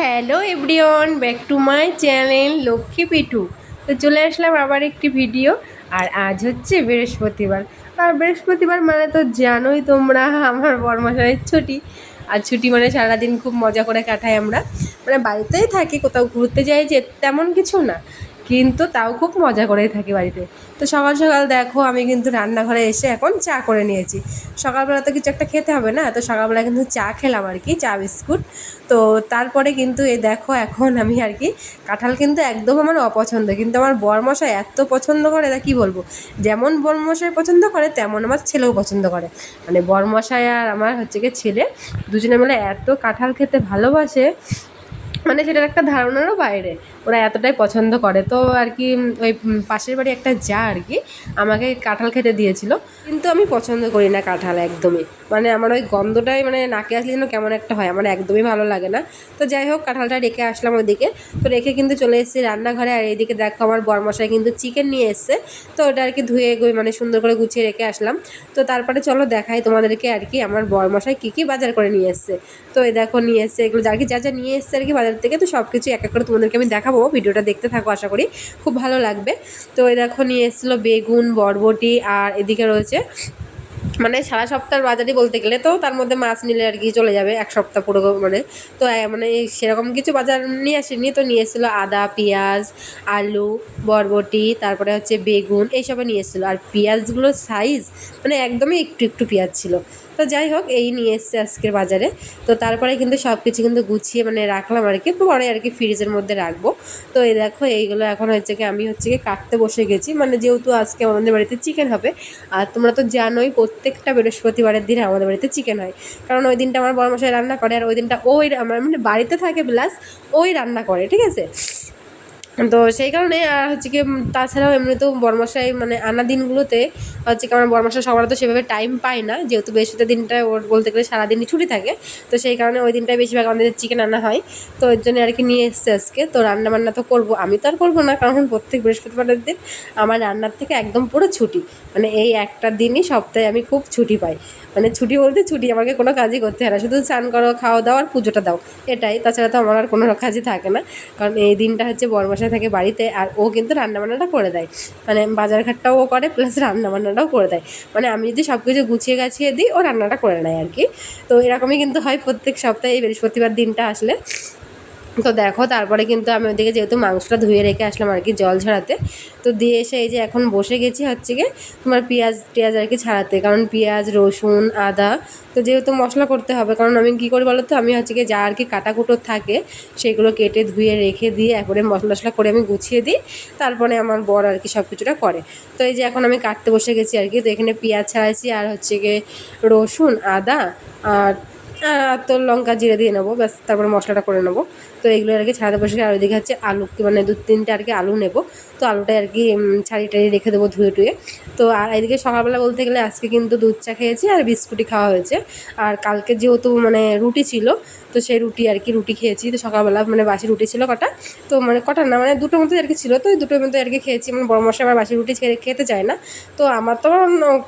Hello everyone, back to my channel Lakshmi Pithu. তো চলে আসলাম আবার একটি ভিডিও, আর আজ হচ্ছে বৃহস্পতিবার। আর বৃহস্পতিবার মানে তো জানোই তোমরা, আমার বর্মশাইয়ের ছুটি। আর ছুটি মানে সারাদিন খুব মজা করে কাটাই আমরা। মানে বাড়িতেই থাকি, কোথাও ঘুরতে যাই যে তেমন কিছু না। কিন্তু তাও খুব মজা করেই থাকি বাড়িতে। তো সকাল সকাল দেখো আমি কিন্তু রান্নাঘরে এসে এখন চা করে নিয়েছি। সকালবেলা তো কিছু একটা খেতে হবে না? তো সকালবেলা কিন্তু চা খেলাম আর কি, চা বিস্কুট। তো তারপরে কিন্তু এই দেখো এখন আমি আর কি, কাঁঠাল কিন্তু একদম আমার অপছন্দ। কিন্তু আমার বরমশাই এত পছন্দ করে তা কী বলব? যেমন বরমশাই পছন্দ করে, তেমন আমার ছেলেও পছন্দ করে। মানে বরমশাই আর আমার হচ্ছে গিয়ে ছেলে, দুজনে মিলে এত কাঁঠাল খেতে ভালোবাসে। মানে সেটার একটা ধারণারও বাইরে। ওরা এতটাই পছন্দ করে। তো আর কি ওই পাশের বাড়ি একটা যা আর কি, আমাকে কাঁঠাল খেতে দিয়েছিল। কিন্তু আমি পছন্দ করি না কাঁঠাল একদমই। মানে আমার ওই গন্ধটাই মানে নাকে আসলে যেন কেমন একটা হয়, আমার একদমই ভালো লাগে না। তো যাই হোক, কাঁঠালটা রেখে আসলাম ওইদিকে। তো রেখে কিন্তু চলে এসেছি রান্নাঘরে। আর এইদিকে দেখো আমার বরমশাই কিন্তু চিকেন নিয়ে এসছে। তো ওটা আর কি ধুয়ে মানে সুন্দর করে গুছিয়ে রেখে আসলাম। তো তারপরে চলো দেখাই তোমাদেরকে আর কি, আমার বরমশাই কী কী বাজার করে নিয়ে এসছে। তো এই দেখো নিয়ে এসছে, এগুলো আর কি, যা যা নিয়ে এসছে আর কি বাজার থেকে, তো সব কিছু এক এক করে তোমাদেরকে আমি দেখাবো, ভিডিওটা দেখতে থাকো, আশা করি খুব ভালো লাগবে। তো দেখো নিয়ে এসেছিল বেগুন, বরবটি আর এদিকে রয়েছে মানে সারা সপ্তাহের বাজারই বলতে গেলে তো তার মধ্যে মাছ নিলে আর কি চলে যাবে এক সপ্তাহ পুরো মানে। তো মানে সেরকম কিছু বাজার নিয়ে আসেনি, তো নিয়ে এসেছিল আদা, পেঁয়াজ, আলু, বরবটি, তারপরে হচ্ছে বেগুন এইসবে নিয়ে এসেছিল। আর পেঁয়াজগুলোর সাইজ মানে একদমই একটু একটু পেঁয়াজ ছিল। তো যাই হোক, এই নিয়ে এসছে আজকের বাজারে। তো তারপরে কিন্তু সব কিছু কিন্তু গুছিয়ে মানে রাখলাম আর কি। পরে আর কি ফ্রিজের মধ্যে রাখব। তো এই দেখো, এইগুলো এখন হচ্ছে কি আমি হচ্ছে কি কাটতে বসে গেছি। মানে যেহেতু আজকে আমাদের বাড়িতে চিকেন হবে, আর তোমরা তো জানোই প্রত্যেকটা বৃহস্পতিবারের দিন আমাদের বাড়িতে চিকেন হয়। কারণ ওই দিনটা আমার বড় মশাই রান্না করে, আর ওই দিনটা ওই, আমার মানে বাড়িতে থাকে প্লাস ওই রান্না করে, ঠিক আছে? তো সেই কারণে, আর হচ্ছে কি তাছাড়াও এমনিতেও বর্মশাই মানে আনা দিনগুলোতে, হচ্ছে কি, আমার বর্মশাই সবার তো সেভাবে টাইম পায় না। যেহেতু বৃহস্পতি দিনটা ওর বলতে গেলে সারাদিনই ছুটি থাকে। তো সেই কারণে ওই দিনটাই বেশিরভাগ আমাদের চিকেন আনা হয়। তো ওর জন্য আর কি নিয়ে এসছে আজকে। তো রান্না বান্না তো করব। আমি তো আর করব না, কারণ প্রত্যেক বৃহস্পতিবারের দিন আমার রান্নার থেকে একদম পুরো ছুটি। মানে এই একটা দিনই সপ্তাহে আমি খুব ছুটি পাই। মানে ছুটি বলতে ছুটি, আমাকে কোনো কাজই করতে হয় না। শুধু স্নান করো, খাওয়া দাওয়া আর পুজোটা দাও। এটাই। তাছাড়া তো আমার আর কোনো কাজই থাকে না। কারণ এই দিনটা হচ্ছে বরমশাই থাকে বাড়িতে আর ও কিন্তু রান্নাবান্নাটা করে দেয়। মানে বাজার ঘাটটাও ও করে প্লাস রান্নাবান্নাটাও করে দেয়। মানে আমি যদি সব কিছু গুছিয়ে গাছিয়ে দিই, ও রান্নাটা করে নেয় আর কি। তো এরকমই কিন্তু হয় প্রত্যেক সপ্তাহে, এই বৃহস্পতিবার দিনটা আসলে। তো দেখো, তারপরে কিন্তু আমি ওদিকে যেহেতু মাংসটা ধুয়ে রেখে আসলাম আর কি জল ঝরাতে তো দিয়ে এসে এই যে এখন বসে গেছি হচ্ছে গিয়ে তোমার পেঁয়াজ টেয়াজ আর কি ছাড়াতে, কারণ পেঁয়াজ, রসুন, আদা, তো যেহেতু মশলা করতে হবে, কারণ আমি কী করি বলো তো আমি হচ্ছে গিয়ে যা আর কি কাটাকুটো থাকে সেগুলো কেটে ধুয়ে রেখে দিয়ে একবারে মশলা টশলা করে আমি গুছিয়ে দিই, তারপরে আমার বর আর কি সব কিছুটা করে। তো এই যে এখন আমি কাটতে বসে গেছি আর কি, তো এখানে পেঁয়াজ ছাড়াইছি আর হচ্ছে গিয়ে রসুন, আদা আর তো লঙ্কা জিরে দিয়ে নেব, ব্যাস, তারপরে মশলাটা করে নেব। তো এগুলো আর কি ছাড়াতে বসে আর ওইদিকে হচ্ছে আলু মানে দু, তিনটে আর কি আলু নেব। তো আলুটা আর কি ছাড়ি টাড়ি রেখে দেবো ধুয়ে টুয়ে। তো আর এদিকে সকালবেলা বলতে গেলে আজকে কিন্তু দুধ চা খেয়েছি আর বিস্কুটি খাওয়া হয়েছে। আর কালকে যেহেতু মানে রুটি ছিল তো সেই রুটি আর কি, রুটি খেয়েছি। তো সকালবেলা মানে বাসি রুটি ছিল কটা। তো মানে কটা না মানে দুটোর মধ্যে আর কি ছিল। তো ওই দুটোর মধ্যে আর কি খেয়েছি। মানে বড় মশাই আমার বাসি রুটি খেতে চায় না। তো আমার তো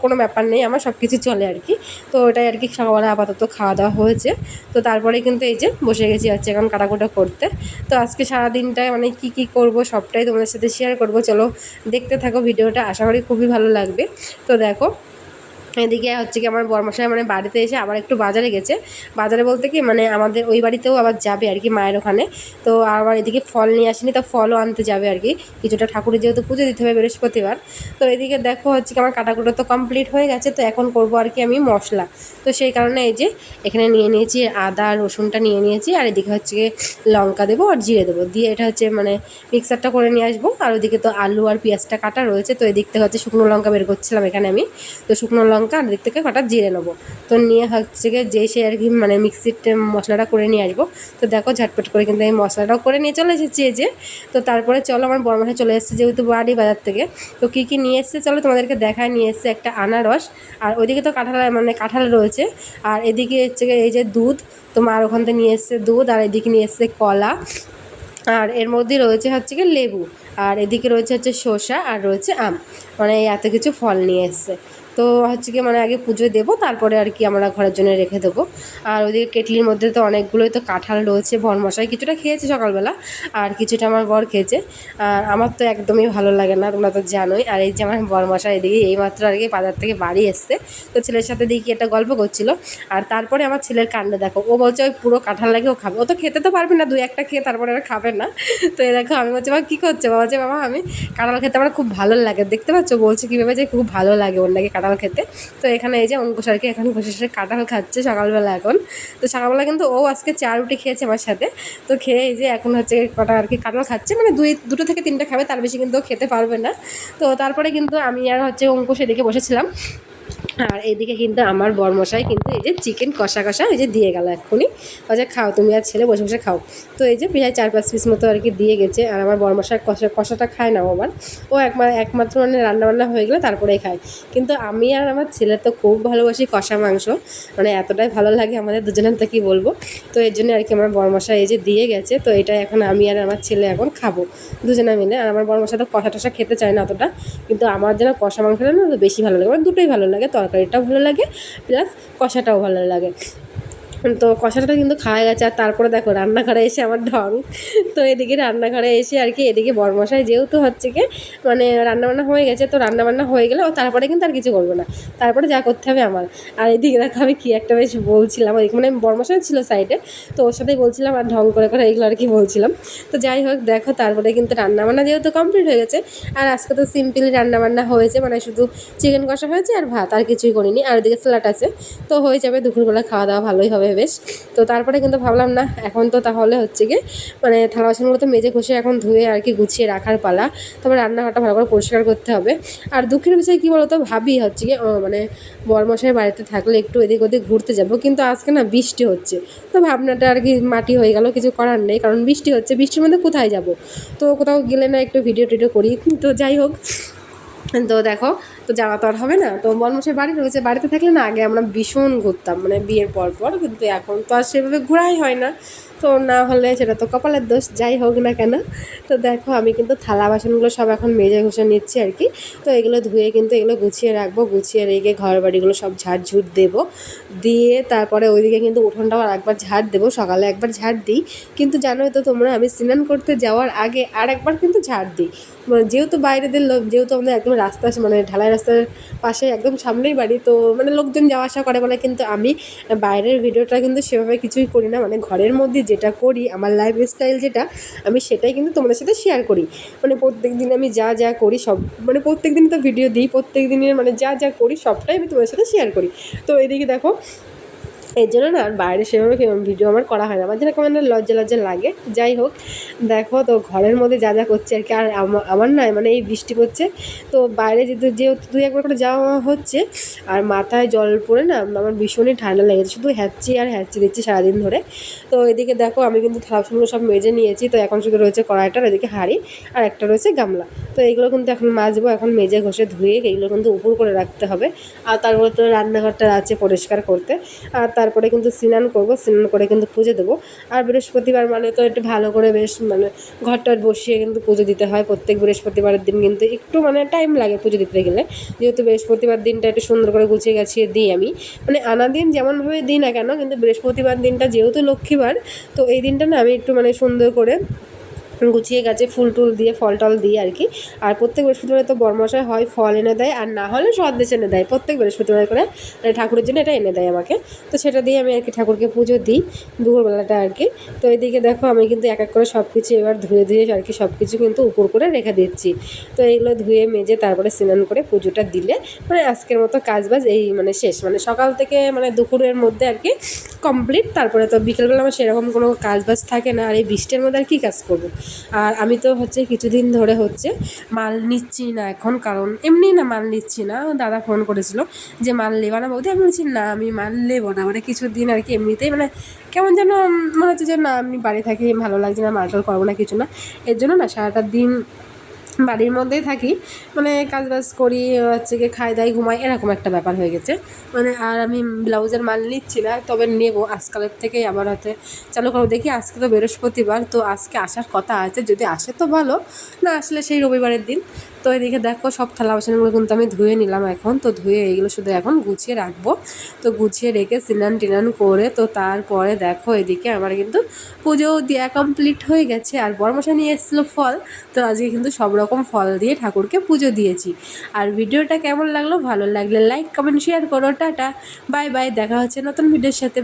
কোনো ব্যাপার নেই। আমার সব কিছু চলে আর কি। তো ওটাই আর কি সকালবেলা আপাতত খাওয়া দাওয়া হয়েছে। তো তারপরে কিন্তু এই যে বসে গেছি হচ্ছে এখন কাটাকুটা করতে। তো আজকে সারাদিনটায় মানে কি কি করব সবটাই তোমাদের সাথে শেয়ার করব। চলো দেখতে থাকো ভিডিওটা। আশা করি খুবই ভালো লাগবে। তো দেখো এদিকে হচ্ছে কি আমার বরমশাই মানে বাড়িতে এসে আবার একটু বাজারে গেছে। বাজারে বলতে কি মানে আমাদের ওই বাড়িতেও আবার যাবে আর কি মায়ের ওখানে। তো আবার এদিকে ফল নিয়ে আসেনি, তো ফলও আনতে যাবে আর কি। কিছুটা ঠাকুরের যেহেতু পুজো দিতে হবে বৃহস্পতিবার। তো এদিকে দেখো হচ্ছে কি আমার কাটাকুটো তো কমপ্লিট হয়ে গেছে, তো এখন করব আর কি আমি মশলা। তো সেই কারণে এই যে এখানে নিয়ে নিয়েছি আদা, রসুনটা নিয়ে নিয়েছি, আর এদিকে হচ্ছে লঙ্কা দেবো আর জিরে দেবো। দিয়ে এটা হচ্ছে মানে মিক্সারটা করে নিয়ে আসব। আর ওদিকে তো আলু আর পেঁয়াজটা কাটা রয়েছে, তো এদিক থেকে হচ্ছে শুকনো লঙ্কা বের করছিলাম এখানে আমি। তো শুকনো লঙ্কা আর দিক থেকে কটা জিরে নেব। তো নিয়ে হচ্ছে গিয়ে যে সে আর কি মানে মিক্সির মশলাটা করে নিয়ে আসব। তো দেখো ঝটপট করে কিন্তু আমি মশলাটাও করে নিয়ে চলে এসেছি যে। তো তারপরে চলো আমার বড় বড়মাঠে চলে এসেছে যেহেতু বাড়ি বাজার থেকে। তো কী কী নিয়ে এসছে চলো তোমাদেরকে দেখায় নিয়ে এসছে একটা আনারস আর ওইদিকে তো কাঁঠাল মানে কাঁঠাল রয়েছে। আর এদিকে হচ্ছে গিয়ে এই যে দুধ, তোমার ওখান থেকে নিয়ে এসছে দুধ আর এদিকে নিয়ে এসছে কলা। আর এর মধ্যে রয়েছে হচ্ছে কি লেবু। আর এদিকে রয়েছে হচ্ছে শসা আর রয়েছে আম। মানে এত কিছু ফল নিয়ে এসছে। তো হচ্ছে কি মানে আগে পুজো দেবো, তারপরে আর কি আমরা ঘরের জন্য রেখে দেবো। আর ওদিকে কেটলির মধ্যে তো অনেকগুলোই তো কাঁঠাল রয়েছে ভরমশাই কিছুটা খেয়েছে সকালবেলা, আর কিছুটা আমার বর খেয়েছে। আর আমার তো একদমই ভালো লাগে না, তোমরা তো জানোই। আর এই যে আমার বরমশাই এদিকে এইমাত্র আর কি বাজার থেকে বাড়ি এসছে, তো ছেলের সাথে দেখি একটা গল্প করছিল। আর তারপরে আমার ছেলের কাণ্ড দেখো, ও বলছে ওই পুরো কাঁঠাল লাগে ও খাবে, ও তো খেতে তো পারবে না, দুই একটা খেয়ে তারপরে আর খাবে না। তো এ দেখো আমি বলছি বাবা কী করছে? বাবা বলছে, বাবা, আমি কাঁঠাল খেতে আমার খুব ভালো লাগে। দেখতে পাচ্ছ? বলছে কীভাবে যে খুব ভালো লাগে ওর নাকি কাঁঠাল খেতে। তো এখানে এই যে অঙ্কুশ আর কি এখানে বসে বসে কাঁঠাল খাচ্ছে সকালবেলা এখন। তো সকালবেলা কিন্তু ও আজকে চা রুটি খেয়েছে আমার সাথে। তো খেয়ে এই যে এখন হচ্ছে কটা আর কি কাঁঠাল খাচ্ছে। মানে দুই, দুটো থেকে তিনটা খাবে, তার বেশি কিন্তু খেতে পারবে না। তো তারপরে কিন্তু আমি আর হচ্ছে অঙ্কুশ এদিকে বসেছিলাম। আর এইদিকে কিন্তু আমার বরমশাই কিন্তু এই যে চিকেন কষা কষা এই যে দিয়ে গেল এক্ষুনি। ও যে খাও, তুমি আর ছেলে বসে বসে খাও। তো এই যে প্রায় চার পাঁচ পিস মতো আর কি দিয়ে গেছে। আর আমার বরমশাই কষা, কষাটা খায় না ও আবার ও একমা, একমাত্র মানে রান্নাবান্না হয়ে গেলে তারপরেই খায়। কিন্তু আমি আর আমার ছেলে তো খুব ভালোবাসি কষা মাংস। মানে এতটাই ভালো লাগে আমাদের দুজনের, তো কী বলব? তো এর জন্য আর কি আমার বরমশাই এই যে দিয়ে গেছে। তো এটা এখন আমি আর আমার ছেলে এখন খাব। দুজনে মিলে। আর আমার বরমশাই তো কষা টষা খেতে চায় না অতটা। কিন্তু আমার যেন কষা মাংসটা না বেশি ভালো লাগে। মানে দুটোই ভালো লাগে। তরকারিটাও ভালো লাগে প্লাস কষাটাও ভালো লাগে। তো কষাটা কিন্তু খাওয়া গেছে, আর তারপরে দেখো রান্নাঘরে এসে আমার ঢং। তো এদিকে রান্নাঘরে এসে আর কি এদিকে বরমশাই যেহেতু হচ্ছে কি মানে রান্নাবান্না হয়ে গেছে, তো রান্নাবান্না হয়ে গেলে ও তারপরে কিন্তু আর কিছু করব না। তারপরে যা করতে হবে আমার। আর এদিকে দেখো আমি কী একটা বেশ বলছিলাম মানে বরমশাই ছিল সাইডে তো ওর সাথেই বলছিলাম আর ঢং করে করে এইগুলো আর কি বলছিলাম। তো যাই হোক, দেখো তারপরে কিন্তু রান্নাবান্না যেহেতু কমপ্লিট হয়ে গেছে, আর আজকে তো সিম্পলি রান্নাবান্না হয়েছে মানে শুধু চিকেন কষা হয়েছে আর ভাত, আর কিছুই করিনি। আর ওদিকে স্যালাড আছে, তো হয়ে যাবে দুপুরবেলা খাওয়া দাওয়া ভালোই হবে। বেশ। তো তারপরে কিন্তু ভাবলাম না এখন তো তাহলে হচ্ছে গিয়ে মানে থালা বাসনগুলো তো মেজে ঘষে এখন ধুয়ে আর কি গুছিয়ে রাখার পালা। তারপর রান্নাঘরটা ভালো করে পরিষ্কার করতে হবে। আর দুঃখের বিষয়ে কী বলতো ভাবি হচ্ছে ও, মানে বরমশাই বাড়িতে থাকলে একটু এদিক ওদিক ঘুরতে যাব। কিন্তু আজকে না বৃষ্টি হচ্ছে। তো ভাবনাটা আর কি মাটি হয়ে গেল কিছু করার নেই। কারণ বৃষ্টি হচ্ছে বৃষ্টির মধ্যে কোথায় যাব? তো কোথাও গেলে না একটু ভিডিও টিডিও করি। তো যাই হোক তো দেখো, তো যাওয়া তো আর হবে না। তো বনমশাই বাড়ি রয়েছে, বাড়িতে থাকলে না আগে আমরা ভীষণ ঘুরতাম মানে বিয়ের পর পর, কিন্তু এখন তো আর সেভাবে ঘোরাই হয় না। তো না হলে সেটা তো কপালের দোষ, যাই হোক না কেন। তো দেখো, আমি কিন্তু থালা বাসনগুলো সব এখন মেজে ঘষে নিচ্ছি আর কি। তো এগুলো ধুয়ে কিন্তু এগুলো গুছিয়ে রাখব, গুছিয়ে রেখে ঘর বাড়িগুলো সব ঝাড় ঝুট দেবো। দিয়ে তারপরে ওইদিকে কিন্তু উঠোনটাও আর একবার ঝাড় দেবো, সকালে একবার ঝাড় দিই। কিন্তু জানোই তো তোমরা, আমি স্নান করতে যাওয়ার আগে আর একবার কিন্তু ঝাড় দিই। মানে যেহেতু বাইরেদের লোক, যেহেতু আমাদের একদম রাস্তা মানে ঢালাই রাস্তার পাশে একদম সামনেই বাড়ি, তো মানে লোকজন যাওয়া আসা করে বলে কিন্তু আমি বাইরের ভিডিওটা কিন্তু সেভাবে কিছুই করি না। মানে ঘরের মধ্যে যেটা করি, আমার লাইফ স্টাইল যেটা, আমি সেটাই কিন্তু তোমাদের সাথে শেয়ার করি। মানে প্রত্যেক দিন আমি যা যা করি, সব মানে প্রত্যেক দিন তো ভিডিও দিই, প্রত্যেক দিনের মানে যা যা করি, সবটাই আমি তোমাদের সাথে শেয়ার করি। তো এদিকে দেখো এর জন্য না আর বাইরে সেভাবে ভিডিও আমার করা হয় না। আমার যেন কেমন লজ্জা লজ্জা লাগে। যাই হোক, দেখো তো ঘরের মধ্যে যা যা করছে আর কি। আর আমার নয় মানে এই বৃষ্টি পড়ছে। তো বাইরে যেহেতু যেহেতু দুই একবার করে যাওয়া হচ্ছে, আর মাথায় জল পড়ে না, আমার ভীষণই ঠান্ডা লেগেছে। শুধু হ্যাচ্ছি আর হ্যাচ্ছি দিচ্ছি সারাদিন ধরে। তো এদিকে দেখো, আমি কিন্তু থালা বাসনগুলো সব মেজে নিয়েছি। তো এখন শুধু রয়েছে কড়াইটা এদিকে হাঁড়ি আর একটা রয়েছে গামলা। তো এইগুলো কিন্তু এখন মাজবো, এখন মেজে ঘষে ধুয়ে এইগুলো কিন্তু উপর করে রাখতে হবে। আর তারপরে তো রান্নাঘরটা আছে পরিষ্কার করতে। আর তারপরে কিন্তু স্নান করব, স্নান করে কিন্তু পুজো দেবো। আর বৃহস্পতিবার মানে তো একটু ভালো করে বেশ মানে ঘরটার বসিয়ে কিন্তু পুজো দিতে হয়। প্রত্যেক বৃহস্পতিবারের দিন কিন্তু একটু মানে টাইম লাগে পুজো দিতে গেলে। যেহেতু বৃহস্পতিবার দিনটা একটু সুন্দর করে গুছিয়ে গাছিয়ে দিই আমি। মানে আনা দিন যেমনভাবে দিই না কেন, কিন্তু বৃহস্পতিবার দিনটা যেহেতু লক্ষ্মীবার, তো এই দিনটা না আমি একটু মানে সুন্দর করে গুছিয়ে গাছে, ফুল টুল দিয়ে, ফল টল দিয়ে আর কি। আর প্রত্যেক বৃহস্পতিবারে তো বরমশাই হয়, ফল এনে দেয়, আর না হলে সন্দেশ এনে দেয়। প্রত্যেক বৃহস্পতিবার করে মানে ঠাকুরের জন্য এটা এনে দেয় আমাকে। তো সেটা দিয়ে আমি আর কি ঠাকুরকে পুজো দিই, দুপুরবেলাটা আর কি। তো এইদিকে দেখো, আমি কিন্তু এক এক করে সব কিছু এবার ধুয়ে ধুয়ে আর কি সব কিছু কিন্তু উপর করে রেখে দিচ্ছি। তো এইগুলো ধুয়ে, মেজে তারপরে স্নান করে পুজোটা দিলে মানে আজকের মতো কাজ বাজ এই মানে শেষ। মানে সকাল থেকে মানে দুপুরের মধ্যে আর কি কমপ্লিট তারপরে তো বিকেলবেলা আমার সেরকম কোনো কাজ বাজ থাকে না। আর এই বৃষ্টির মধ্যে আর কী কাজ করব? আর আমি তো হচ্ছে কিছুদিন ধরে হচ্ছে মাল নিচ্ছি না এখন, কারণ এমনি না মাল নিচ্ছি না। দাদা ফোন করেছিল যে মাল নেবা না বৌদি। আমি বলছি, না, আমি মাল নেব না। মানে কিছুদিন আর কি এমনিতেই মানে কেমন যেন মনে হচ্ছে যে, না, আমি বাড়ি থাকি, ভালো লাগছে না, মাল টাল করব না, কিছু না। এর জন্য না সারাটা দিন বাড়ির মধ্যেই থাকি। মানে কাজ বাজ করি, হচ্ছে গিয়ে খাই দাই, ঘুমাই, এরকম একটা ব্যাপার হয়ে গেছে। মানে আর আমি ব্লাউজের মাল নিচ্ছি না, তবে নেব। আজকালের থেকেই আবার হতে চালু করব। দেখি আজকে তো বৃহস্পতিবার, তো আজকে আসার কথা আছে। যদি আসে তো ভালো, না আসলে সেই রবিবারের দিন। তো এদিকে দেখো সব থালা বাসনগুলো কিন্তু আমি ধুয়ে নিলাম এখন। তো ধুয়ে এইগুলো শুধু এখন গুছিয়ে রাখব। তো গুছিয়ে রেখে স্নান টিনান করে তো তারপরে দেখো এদিকে আমার কিন্তু পুজো দেওয়া কমপ্লিট হয়ে গেছে। আর বড়মশা নিয়ে এসেছিল ফল। তো আজকে কিন্তু সব রকম ফল দিয়ে ঠাকুরকে পুজো দিয়েছি। আর ভিডিওটা কেমন লাগল? ভালো লাগলে লাইক কমেন্ট শেয়ার করো। টাটা। Bye bye. দেখা হচ্ছে নতুন ভিডিওর সাথে.